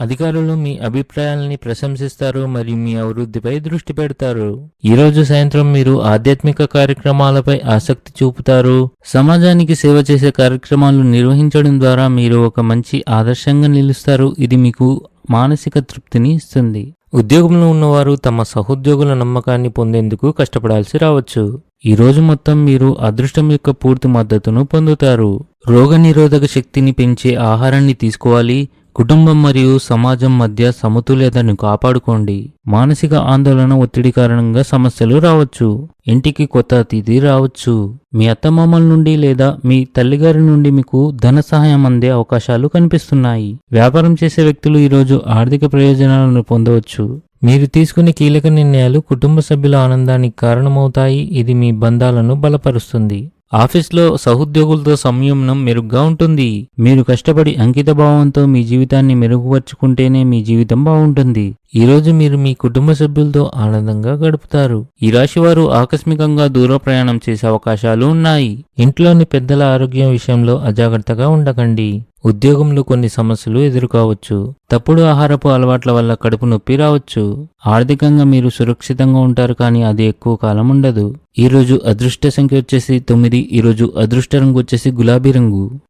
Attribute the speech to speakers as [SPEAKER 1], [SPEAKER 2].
[SPEAKER 1] అధికారులు మీ అభిప్రాయాలని ప్రశంసిస్తారు మరియు మీ అభివృద్ధిపై దృష్టి పెడతారు. ఈ రోజు సాయంత్రం మీరు ఆధ్యాత్మిక కార్యక్రమాలపై ఆసక్తి చూపుతారు. సమాజానికి సేవ చేసే కార్యక్రమాలు నిర్వహించడం ద్వారా మీరు ఒక మంచి ఆదర్శంగా నిలుస్తారు. ఇది మీకు మానసిక తృప్తిని ఇస్తుంది. ఉద్యోగంలో ఉన్నవారు తమ సహోద్యోగుల నమ్మకాన్ని పొందేందుకు కష్టపడాల్సి రావచ్చు. ఈ రోజు మొత్తం మీరు అదృష్టం యొక్క పూర్తి మద్దతును పొందుతారు. రోగనిరోధక శక్తిని పెంచే ఆహారాన్ని తీసుకోవాలి. కుటుంబం మరియు సమాజం మధ్య సమతుల్యతను కాపాడుకోండి. మానసిక ఆందోళన ఒత్తిడి కారణంగా సమస్యలు రావచ్చు. ఇంటికి కొత్త అతిథి రావచ్చు. మీ అత్తమామల నుండి లేదా మీ తల్లిగారి నుండి మీకు ధన సహాయం అందే అవకాశాలు కనిపిస్తున్నాయి. వ్యాపారం చేసే వ్యక్తులు ఈరోజు ఆర్థిక ప్రయోజనాలను పొందవచ్చు. మీరు తీసుకునే కీలక నిర్ణయాలు కుటుంబ సభ్యుల ఆనందానికి కారణమవుతాయి. ఇది మీ బంధాలను బలపరుస్తుంది. ఆఫీస్లో సహోద్యోగులతో సంయమనం మెరుగ్గా ఉంటుంది. మీరు కష్టపడి అంకిత భావంతో మీ జీవితాన్ని మెరుగుపరుచుకుంటేనే మీ జీవితం బాగుంటుంది. ఈరోజు మీరు మీ కుటుంబ సభ్యులతో ఆనందంగా గడుపుతారు. ఈ రాశి వారు ఆకస్మికంగా దూర ప్రయాణం చేసే అవకాశాలు ఉన్నాయి. ఇంట్లోని పెద్దల ఆరోగ్యం విషయంలో అజాగ్రత్తగా ఉండకండి. ఉద్యోగంలో కొన్ని సమస్యలు ఎదుర్కోవచ్చు. తప్పుడు ఆహారపు అలవాట్ల వల్ల కడుపు నొప్పి రావచ్చు. ఆర్థికంగా మీరు సురక్షితంగా ఉంటారు కానీ అది ఎక్కువ కాలం ఉండదు. ఈరోజు అదృష్ట సంఖ్య వచ్చేసి తొమ్మిది ఈ రోజు అదృష్ట రంగు వచ్చేసి గులాబీ రంగు.